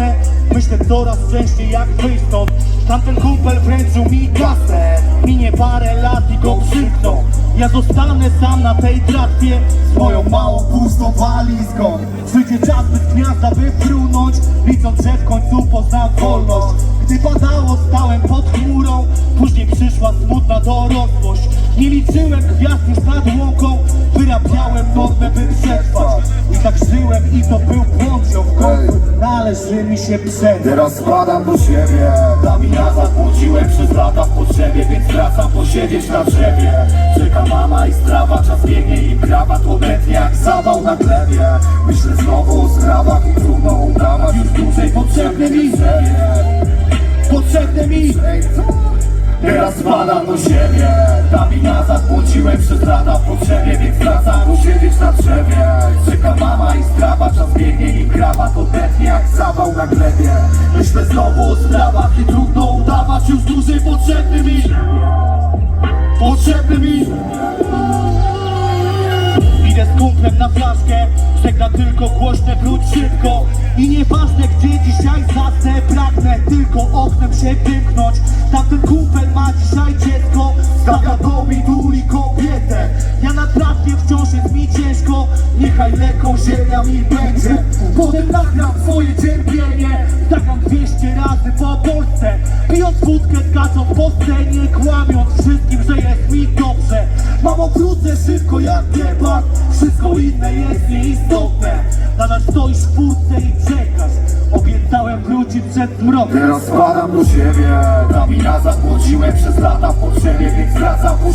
kasę Myślę coraz częściej jak wyjść stąd Tamten kumpel wręczył mi kasę. Minie parę lat i go przymkną. Ja zostanę sam na tej tratwie. Z moją małą pustą walizką. Przyjdzie czas by z gniazda wyfrunąć Licząc, że w końcu poznam wolność. Gdy padało stałem pod chmurą. Później przyszła smutna dorosłość. Nie liczyłem gwiazd już nad łąką. Wyrabiałem normę by przetrwać mi się przetrwać Teraz spadam do siebie Damina zapłaciłem przez lata w potrzebie Więc wracam posiedzieć na drzewie. Czeka mama i strawa, czas biegnie i krawat Obecnie jak zawał na glebie. Myślę znowu o sprawach i trudno udawać Już dłużej potrzebny mi drzewie Teraz spadam do siebie. Damina zapłaciłem przez lata w potrzebie Więc wracam posiedzieć na drzewie. Czeka mama i strawa, czas biegnie i krawat Odetnie jak zawał na glebie. Myślę znowu o sprawach i trudno udawać Już dłużej potrzebny mi. Potrzebny mi. Idę z kumplem na flaszkę Żegna tylko głośne wróć szybko. I nieważne gdzie dzisiaj zasnę Pragnę tylko oknem się wymknąć. Tamten ciężko Niechaj lekką ziemia mi będzie Potem nagram swoje cierpienie Zagram 200 razy po Polsce. Pijąc wódkę, skacząc po scenie Kłamiąc wszystkim, że jest mi dobrze. Mamo wrócę szybko jak gepard Wszystko inne jest nieistotne. Nadal stoisz w furtce i czekasz Obiecałem wrócić przed zmrokiem Teraz spadam do siebie. Damina zapłaciłem przez lata w potrzebie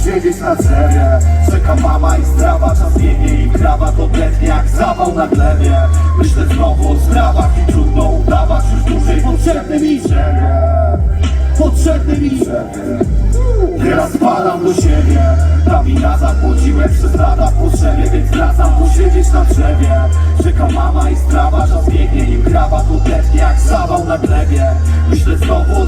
Posiedzieć na drzewie. Czeka mama i strawa, czas biegnie i krawat Odetnie jak zawał na glebie. Myślę znowu o sprawach i trudno udawać Już dłużej. Potrzebny mi drzewie. Potrzebny mi Teraz spadam do siebie. Damina zapłaciłem przez lata w potrzebie Więc wracam. Posiedzieć na drzewie. Czeka mama i strawa, czas biegnie i krawat Odetnie jak zawał na glebie. Myślę znowu o